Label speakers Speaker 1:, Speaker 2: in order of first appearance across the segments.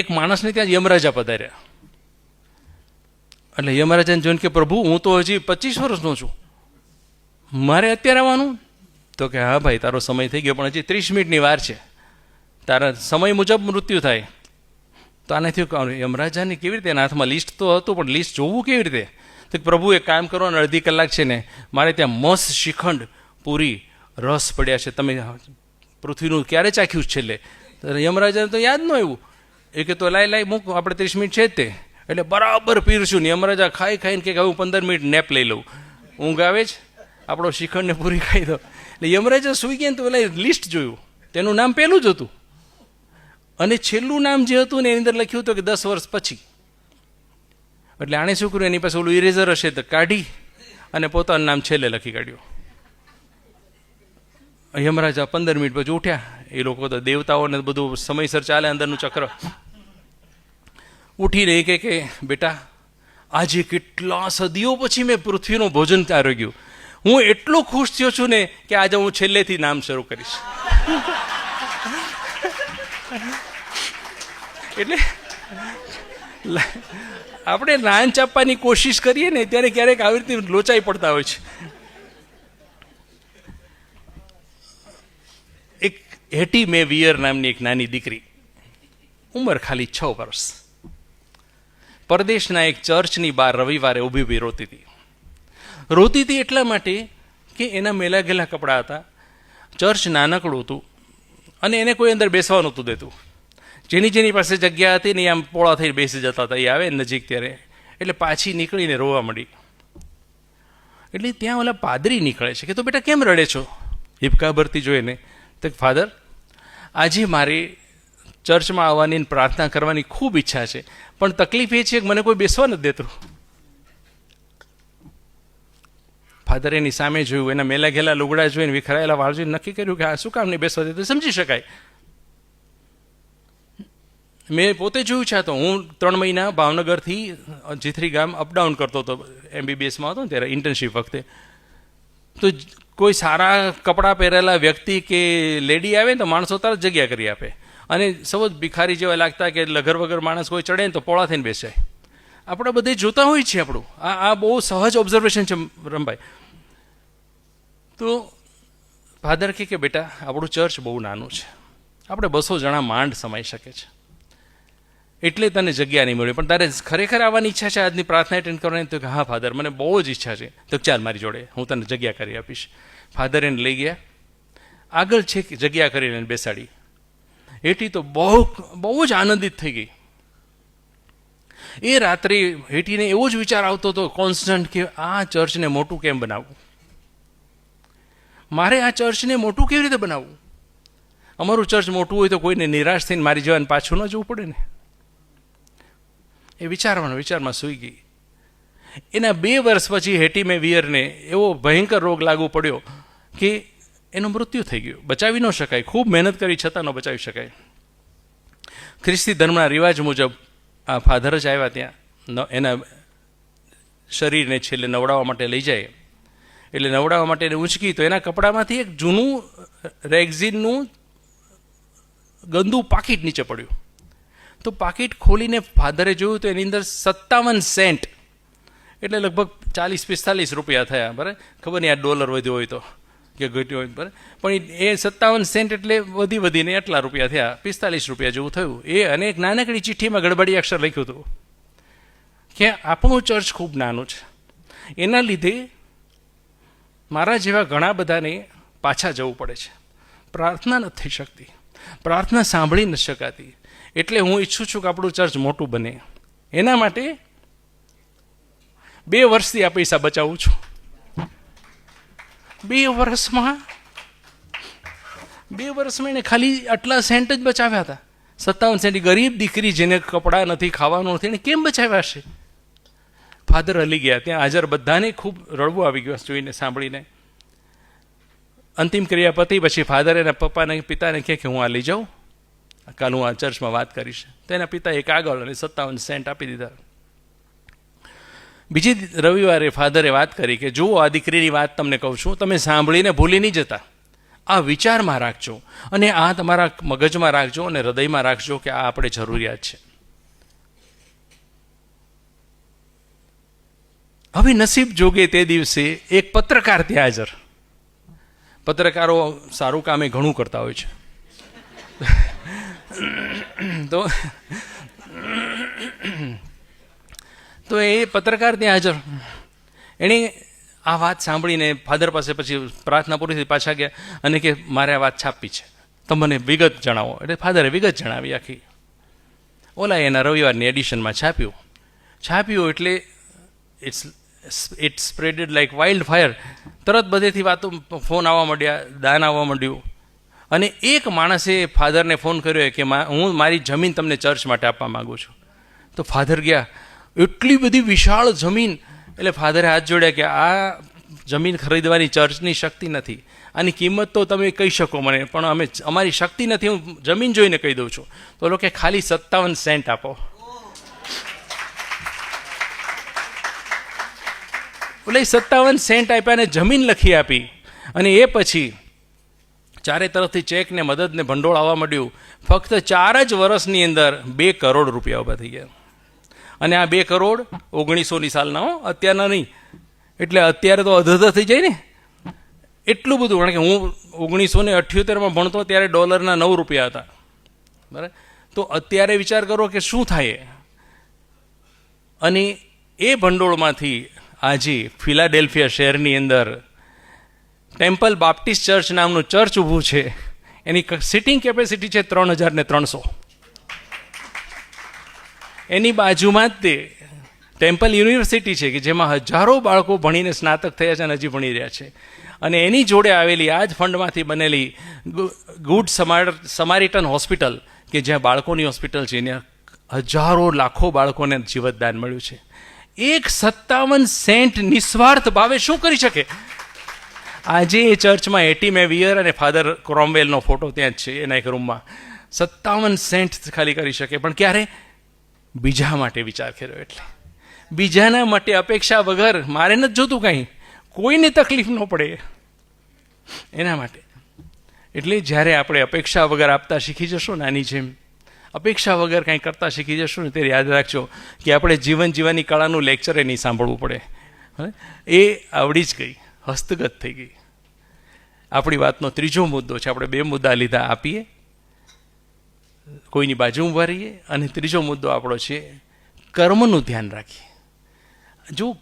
Speaker 1: એક માણસને ત્યાં યમરાજા પધાર્યા. એટલે યમરાજાને જોઈને કે, પ્રભુ, હું તો હજી પચીસ વર્ષનો છું. મારે અત્યારે આવવાનું? તો કે, હા ભાઈ, તારો સમય થઈ ગયો, પણ હજી ત્રીસ મિનિટની વાર છે. તારા સમય મુજબ મૃત્યુ થાય. તો આને થયું યમરાજાની કેવી રીતે? એના હાથમાં લિસ્ટ તો હતું, પણ લિસ્ટ જોવું કેવી રીતે? તો પ્રભુ, એક કામ કરો ને અડધી કલાક છે ને, મારે ત્યાં મસ્ત શ્રીખંડ પૂરી રસ પડ્યા છે. તમે પૃથ્વીનું ક્યારે ચાખ્યું છેલ્લે? યમરાજાને તો યાદ ન આવ્યું. એ કે તો લાઈ લાઈ મૂક, આપણે ત્રીસ મિનિટ છે તે. એટલે બરાબર પીરશું ને યમરાજા ખાઈ, ખાઈને કે હું પંદર મિનિટ નેપ લઈ લઉં. ઊંઘ આવે જ? આપણો શિખંડને પૂરી ખાઈ દો. એટલે યમરાજા સુઈ ગયા તો પેલા લિસ્ટ જોયું. તેનું નામ પહેલું જ હતું. અને છેલ્લું નામ જે હતું ને એની અંદર લખ્યું હતું કે દસ વર્ષ પછી. એટલે આણે શું કર્યું? એની પાસે ઓલું ઇરેઝર હશે તો કાઢી અને પોતાનું નામ છેલ્લે લખી કાઢ્યું. યમરાજા પંદર મિનિટ પછી ઉઠ્યા. એ લોકો તો દેવતાઓને બધું સમયસર ચાલે, અંદરનું ચક્ર. ઉઠીને એ કહે કે, બેટા, આજે કેટલા સદીઓ પછી મેં પૃથ્વીનું ભોજન આરોગ્યું હું એટલો ખુશ થયો છું ને કે આજે હું છેલ્લેથી નામ શરૂ કરીશ. એટલે આપણે લાંચ ચાપવાની કોશિશ કરીએ ને, ત્યારે ક્યારેક આવી રીતે લોચાઈ પડતા હોય છે એક હેટી મે વિયર નામની એક નાની દીકરી. ઉંમર ખાલી છ વર્ષ. પરદેશના એક ચર્ચની બહાર રવિવારે ઊભી ઊભી રોતી હતી. રોતી હતી એટલા માટે કે એના મેલા ગેલા કપડાં હતા. ચર્ચ નાનકડું હતું અને એને કોઈ અંદર બેસવા નહોતું દેતું. જેની જેની પાસે જગ્યા હતી ને આમ પોળા થઈને બેસી જતા હતા, એ આવે નજીક ત્યારે. એટલે પાછી નીકળીને રોવા મળી એટલે ત્યાં ઓલા પાદરી નીકળે છે કે, તો બેટા કેમ રડે છો? હિપકા ભરતી જોઈને તો ફાધર? આજે મારી ચર્ચમાં આવવાની પ્રાર્થના કરવાની ખૂબ ઈચ્છા છે. પણ તકલીફ એ છે કે મને કોઈ બેસવા નથી દેતું. ફાધર એની સામે જોયું, એના મેલા ઘેલા લુગડા જોઈને વિખરાયેલા વાળ જોઈને નક્કી કર્યું કે આ શું કામ નહીં બેસવા દેતું? સમજી શકાય. મેં પોતે જોયું છે તો. હું ત્રણ મહિના ભાવનગરથી જીથરી ગામ અપડાઉન કરતો હતો એમબીબીએસમાં હતો ને ત્યારે ઇન્ટર્નશીપ વખતે. તો કોઈ સારા કપડાં પહેરેલા વ્યક્તિ કે લેડી આવે ને તો માણસો તરત જગ્યા કરી આપે. અને સૌ ભિખારી જેવા લાગતા કે લગર વગર માણસ કોઈ ચડે ને તો પોળા થઈને બેસે આપણે બધે જોતા હોય છે આપણું. આ આ બહુ સહજ ઓબ્ઝર્વેશન છે, રમભાઈ. તો ફાધર કે બેટા, આપણું ચર્ચ બહુ નાનું છે. આપણે બસો જણા માંડ સમાઈ શકે છે. એટલે તને જગ્યા નહીં મળી. પણ તારે ખરેખર આવવાની ઈચ્છા છે? આજની પ્રાર્થના એટેન્ડ કરવાની? તો કે, હા ફાધર મને બહુ જ ઈચ્છા છે. તો ચાલ, મારી જોડે હું તને જગ્યા કરી આપીશ. ફાધર એને લઈ ગયા. આગળ છે જગ્યા કરીને બેસાડી. હેટી તો બહુ બહુ જ આનંદિત થઈ ગઈ. એ રાત્રે હેટીને એવો જ વિચાર આવતો હતો કોન્સ્ટન્ટ કે, આ ચર્ચને મોટું કેમ બનાવવું મારે આ ચર્ચને મોટું કેવી રીતે બનાવવું અમારું ચર્ચ મોટું હોય તો કોઈને નિરાશ થઈને મારી જવાને પાછું ન જવું પડે ને. એ વિચારવાનો વિચારમાં સૂઈ ગઈ. એના બે વર્ષ પછી હેટીમે વિયરને એવો ભયંકર રોગ લાગુ પડ્યો કે એનું મૃત્યુ થઈ ગયું. બચાવી ન શકાય. ખૂબ મહેનત કરી છતાં ન બચાવી શકાય. ખ્રિસ્તી ધર્મના રિવાજ મુજબ આ ફાધર જ આવ્યા ત્યાં. એના શરીરને છેલ્લે નવડાવવા માટે લઈ જાય. એટલે નવડાવવા માટે એને ઉંચકી તો એના કપડામાંથી એક જૂનું રેક્ઝિનનું ગંદુ પાકીટ નીચે પડ્યું. તો પાકીટ ખોલીને ફાધરે જોયું તો એની અંદર સત્તાવન સેન્ટ. એટલે લગભગ ચાલીસ, પિસ્તાલીસ રૂપિયા થયા, બરાબર? ખબર નહીં આ ડોલર વધ્યો હોય તો કે ઘટ્યો હોય, બરાબર? પણ એ સત્તાવન સેન્ટ એટલે વધી વધીને એટલા રૂપિયા થયા, પિસ્તાલીસ રૂપિયા જેવું થયું. એ અને એક નાનકડી ચિઠ્ઠીમાં ગડબડી અક્ષર લખ્યું હતું કે આપણું ચર્ચ ખૂબ નાનું છે. એના લીધે મારા જેવા ઘણા બધાને પાછા જવું પડે છે. પ્રાર્થના નથી થઈ શકતી. પ્રાર્થના સાંભળી નથી શકાતી. એટલે હું ઈચ્છું છું કે આપણું ચર્ચ મોટું બને. એના માટે બે વર્ષથી આ પૈસા બચાવું છું. બે વર્ષમાં બે વર્ષમાં એને ખાલી આટલા સેન્ટ જ બચાવ્યા હતા. સત્તાવન સેન્ટ ગરીબ દીકરી જેને કપડાં નથી, ખાવાનું નથી, એને કેમ બચાવ્યા હશે? ફાધર હલી ગયા, ત્યાં હાજર બધાને ખૂબ રડવું આવી ગયું જોઈને સાંભળીને. અંતિમ ક્રિયા પતી પછી ફાધર એના પપ્પાને, પિતાને કહે કે હું આ લઈ જાઉં. કાલ આ ચર્ચમાં વાત કરીશ. તેના પિતા પિતાએ કાગળ અને સત્તાવન સેન્ટ આપી દીધા. બીજી રવિવારે ફાધરે વાત કરી કે, જુઓ, આ દીકરીની વાત તમને કહું છું. તમે સાંભળીને ભૂલી નહીં જતા. આ વિચારમાં રાખજો અને આ તમારા મગજમાં રાખજો અને હૃદયમાં રાખજો કે આ આપણે જરૂરિયાત છે. હવે નસીબ જોગે તે દિવસે એક પત્રકાર ત્યાં હાજર. પત્રકારો સારું કામે ઘણું કરતા હોય છે. તો તો એ પત્રકાર ત્યાં હાજર. એણે આ વાત સાંભળીને ફાધર પાસે પછી પ્રાર્થના પૂરી થઈ, પાછા ગયા અને કે મારે આ વાત છાપી છે. તો મને વિગત જણાવો. એટલે ફાધરે વિગત જણાવી આખી. ઓલા એના રવિવારની એડિશનમાં છાપ્યું. છાપ્યું એટલે it's it spreaded like wild fire તરત બધેથી વાતો ફોન આવવા માંડ્યા, દાન આવવા માંડ્યું. અને એક માણસે ફાધરને ફોન કર્યો કે હું મારી જમીન તમને ચર્ચ માટે આપવા માગું છું. તો ફાધર ગયા, એટલી બધી વિશાળ જમીન. એટલે ફાધરે હાથ જોડ્યા કે, આ જમીન ખરીદવાની ચર્ચની શક્તિ નથી. આની કિંમત તો તમે કહી શકો મને, પણ અમે અમારી શક્તિ નથી, હું જમીન જોઈને કહી દઉં છું. તો લોકો ખાલી સત્તાવન સેન્ટ આપો. એટલે સત્તાવન સેન્ટ આપ્યા અને જમીન લખી આપી. અને એ પછી ચારે તરફથી ચેક ને મદદ ભંડોળ આવવા માંડ્યું. ફક્ત ચાર જ વર્ષની અંદર બે કરોડ રૂપિયા ઊભા થઈ ગયા. અને આ બે કરોડ ઓગણીસોની સાલના હો, અત્યારના નહીં. એટલે અત્યારે તો અધધ થઈ જાય ને. એટલું બધું, કારણ કે હું ઓગણીસો ને અઠ્યોતેરમાં ભણતો ત્યારે ડોલરના નવ રૂપિયા હતા. બરાબર? તો અત્યારે વિચાર કરો કે શું થાય? અને એ ભંડોળમાંથી આજે ફિલાડેલ્ફિયા શહેરની અંદર ટેમ્પલ બાપ્ટિસ્ટ ચર્ચ નામનું ચર્ચ ઊભું છે. એની સિટિંગ કેપેસિટી છે ત્રણ હજાર ને ત્રણસો. એની બાજુમાં જ તે ટેમ્પલ યુનિવર્સિટી છે કે જેમાં હજારો બાળકો ભણીને સ્નાતક થયા છે અને હજી ભણી રહ્યા છે. અને એની જોડે આવેલી આ જ ફંડમાંથી બનેલી ગુડ સમાર સમારિટન હોસ્પિટલ, કે જ્યાં બાળકોની હોસ્પિટલ છે, એને હજારો લાખો બાળકોને જીવતદાન મળ્યું છે. એક સત્તાવન સેન્ટ નિસ્વાર્થ ભાવે શું કરી શકે? આજે એ ચર્ચમાં એટી મેવિયર અને ફાધર ક્રોમવેલનો ફોટો ત્યાં જ છે, એના એક રૂમમાં. સત્તાવન સેન્ટ ખાલી કરી શકે, પણ ક્યારે? બીજા માટે વિચાર કર્યો એટલે. બીજાના માટે અપેક્ષા વગર મારે નથી જોતું કાંઈ. કોઈને તકલીફ ન પડે. એના માટે. એટલે જ્યારે આપણે અપેક્ષા વગર આપતા શીખી જશું નાની જેમ, અપેક્ષા વગર કંઈ કરતા શીખી જશું ને ત્યારે યાદ રાખજો કે આપણે જીવન જીવવાની કળાનું લેક્ચર એ નહીં સાંભળવું પડે. એ આવડી જ ગઈ. હસ્તગત થઈ ગઈ. આપણી વાતનો ત્રીજો મુદ્દો છે. આપણે બે મુદ્દા લીધા આપીએ. કોઈની બાજુ ઊભા રહીએ અને ત્રીજો મુદ્દો આપણો છે, કર્મનું ધ્યાન રાખીએ. જો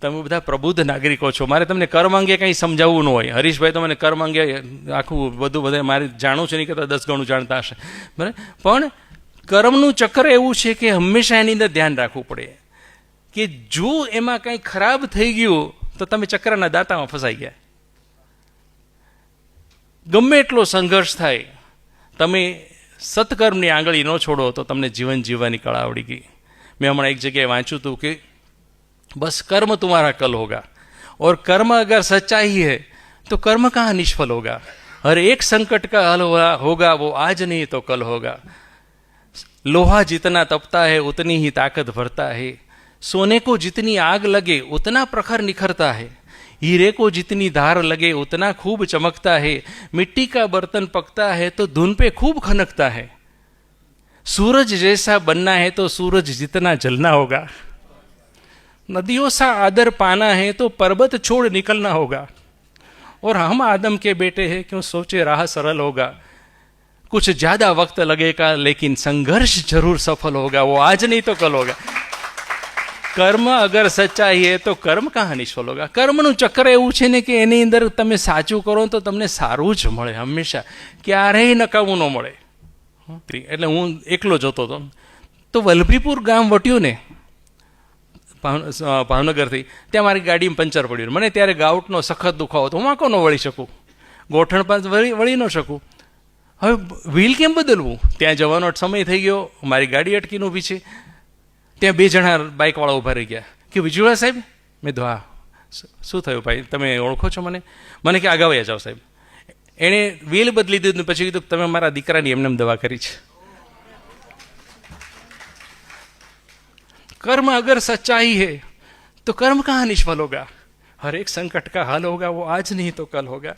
Speaker 1: તમે બધા પ્રબુદ્ધ નાગરિકો છો, મારે તમને કર્મ અંગે કંઈ સમજાવવું ન હોય. હરીશભાઈ તો મને કર્મ અંગે આખું બધું બધા મારે જાણવું છે, નહીં કરતાં દસ ગણું જાણતા હશે. બરાબર? પણ કર્મનું ચક્ર એવું છે કે હંમેશા એની અંદર ધ્યાન રાખવું પડે. કે જો એમાં કંઈ ખરાબ થઈ ગયું તો તમે ચક્રના દાંતામાં ફસાઈ ગયા ગમે એટલો સંઘર્ષ થાય તમે સત્કર્મની આંગળી ન છોડો તો તમને જીવન જીવવાની કળા આવડી ગઈ મેં હમણાં એક જગ્યાએ વાંચ્યું હતું કે बस कर्म तुम्हारा कल होगा और कर्म अगर सच्चाई है तो कर्म कहाँ निष्फल होगा हर एक संकट का हल होगा वो आज नहीं तो कल होगा लोहा जितना तपता है उतनी ही ताकत भरता है सोने को जितनी आग लगे, उतना प्रखर निखरता है। हीरे को जितनी धार लगे, उतना खूब चमकता है। मिट्टी का बर्तन पकता है तो धुन पे खूब खनकता है। सूरज जैसा बनना है तो सूरज जितना जलना होगा। नदियों सा आदर पाना है तो पर्वत छोड़ निकलना होगा। और हम आदम के बेटे हैं, क्यों सोचे राह सरल होगा। कुछ ज़्यादा वक्त लगेगा, लेकिन संघर्ष ज़रूर सफल होगा। वो आज नहीं तो कल होगा। કર્મ અગર સચ્ચાઈ હે તો કર્મ કાં નિષ્ફળ હોગા કર્મનું ચક્ર એવું છે ને કે એની અંદર તમે સાચું કરો તો તમને સારું જ મળે હંમેશા. ક્યારેય નકામું ન મળે. એટલે હું એકલો જતો હતો તો. વલભીપુર ગામ વટ્યું ને ભાવનગરથી, ત્યાં મારી ગાડીમાં પંચર પડ્યું મને ત્યારે ગાઉટનો સખત દુખાવો હતો. હું આંકો ન વળી શકું. ગોઠણ પાસે વળી વળી ન શકું. હવે વ્હીલ કેમ બદલવું? ત્યાં જવાનો સમય થઈ ગયો. મારી ગાડી અટકીને ઊભી છે. ત્યાં બે જણા બાઇકવાળા ઊભા રહી ગયા. કે વિજુળા સાહેબ? મેં ધો શું થયું ભાઈ? તમે ઓળખો છો મને? મને કે આગા જાઓ સાહેબ. એણે વેલ બદલી દીધું પછી કીધું તમે મારા દીકરાની એમને દવા કરી છે. કર્મ અગર સચ્ચાઈ હે, તો કર્મ કહા નિષ્ફલ હોગા હર એક સંકટ કા હલ હોગા, વો આજ નહીં તો કલ હોગા.